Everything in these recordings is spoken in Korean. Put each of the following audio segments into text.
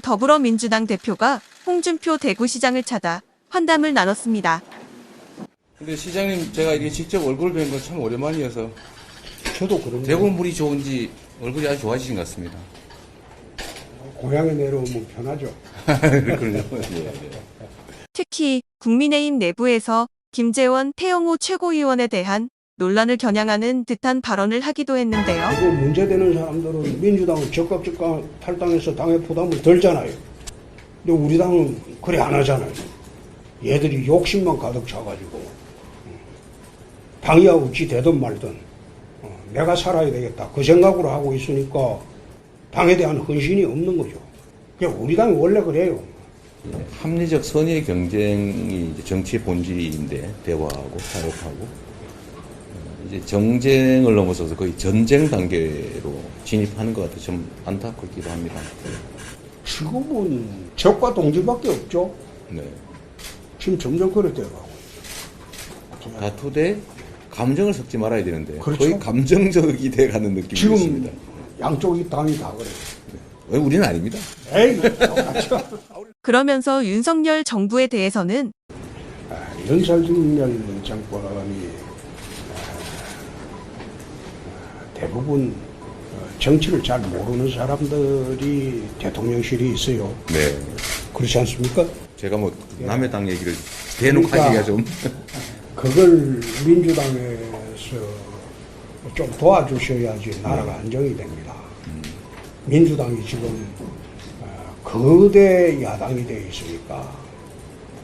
더불어민주당 대표가 홍준표 대구시장을 찾아 환담을 나눴습니다. 근데 시장님 제가 이게 직접 얼굴 뵌 건 참 오랜만이어서 저도 그런 거 대구 물이 좋은지 얼굴이 아주 좋아지신 것 같습니다. 고향에 내려오면 편하죠. 그러죠. 예, 예. 특히 국민의힘 내부에서 김재원 태영호 최고위원에 대한 논란을 겨냥하는 듯한 발언을 하기도 했는데요. 그거 문제되는 사람들은 민주당은 적극 적극 탈당해서 당의 부담을 덜잖아요. 근데 우리 당은 그래 안 하잖아요. 얘들이 욕심만 가득 차가지고 음, 당이야 어찌 되든 말든 어, 내가 살아야 되겠다 그 생각으로 하고 있으니까 당에 대한 헌신이 없는 거죠. 그냥 우리 당이 원래 그래요. 합리적 선의 경쟁이 이제 정치의 본질인데 대화하고 타협하고 어, 이제 정쟁을 넘어서서 거의 전쟁 단계로 진입하는 것 같아 좀 안타깝기도 합니다. 지금은 적과 동지밖에 없죠. 네. 지금 점점 그래 돼가고. 다투대 감정을 섞지 말아야 되는데 그렇죠. 거의 감정적이 돼가는 느낌이 지금 있습니다. 양쪽이 당이 다 그래요. 왜 우리는 아닙니다. 에이, 똑같죠. 그러면서 윤석열 정부에 대해서는 아, 연설중열 정권이 아, 대부분 어, 정치를 잘 모르는 사람들이 대통령실이 있어요. 네. 그렇지 않습니까? 제가 뭐 남의 당 얘기를 대놓고 그러니까 하기가 좀 그걸 민주당에서 좀 도와주셔야지 나라가 안정이 됩니다. 민주당이 지금 어, 거대 야당이 되어 있으니까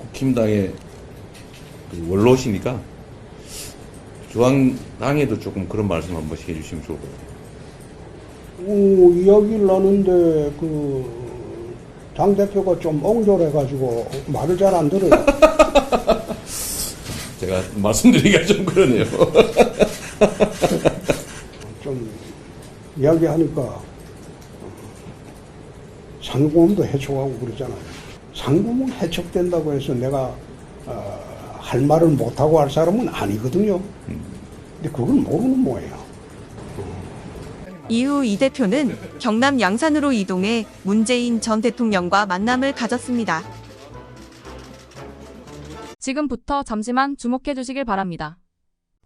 국힘당의 그 원로시니까 중앙당에도 조금 그런 말씀 한 번씩 해주시면 좋을 것 같아요. 오, 이야기를 하는데 그 당 대표가 좀 옹졸해가지고 말을 잘 안 들어요. 제가 말씀드리기가 좀 그러네요. 좀 이야기하니까 상공도 해촉하고 그러잖아요. 상공은 해촉된다고 해서 내가 어, 할 말을 못하고 할 사람은 아니거든요. 근데 그걸 모르는 모양이야. 이후 이 대표는 경남 양산으로 이동해 문재인 전 대통령과 만남을 가졌습니다. 지금부터 잠시만 주목해 주시길 바랍니다.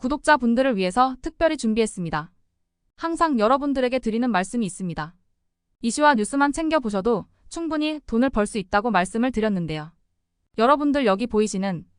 구독자분들을 위해서 특별히 준비했습니다. 항상 여러분들에게 드리는 말씀이 있습니다. 이슈와 뉴스만 챙겨보셔도 충분히 돈을 벌 수 있다고 말씀을 드렸는데요. 여러분들 여기 보이시는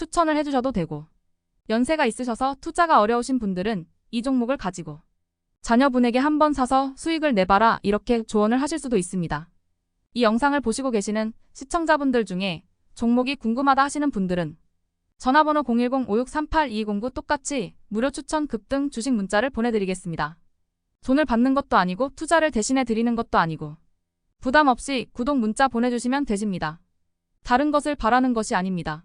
추천을 해주셔도 되고 연세가 있으셔서 투자가 어려우신 분들은 이 종목을 가지고 자녀분에게 한번 사서 수익을 내봐라 이렇게 조언을 하실 수도 있습니다. 이 영상을 보시고 계시는 시청자분들 중에 종목이 궁금하다 하시는 분들은 전화번호 010-5638-2209 똑같이 무료 추천 급등 주식 문자를 보내드리겠습니다. 돈을 받는 것도 아니고 투자를 대신해 드리는 것도 아니고 부담 없이 구독 문자 보내주시면 되십니다. 다른 것을 바라는 것이 아닙니다.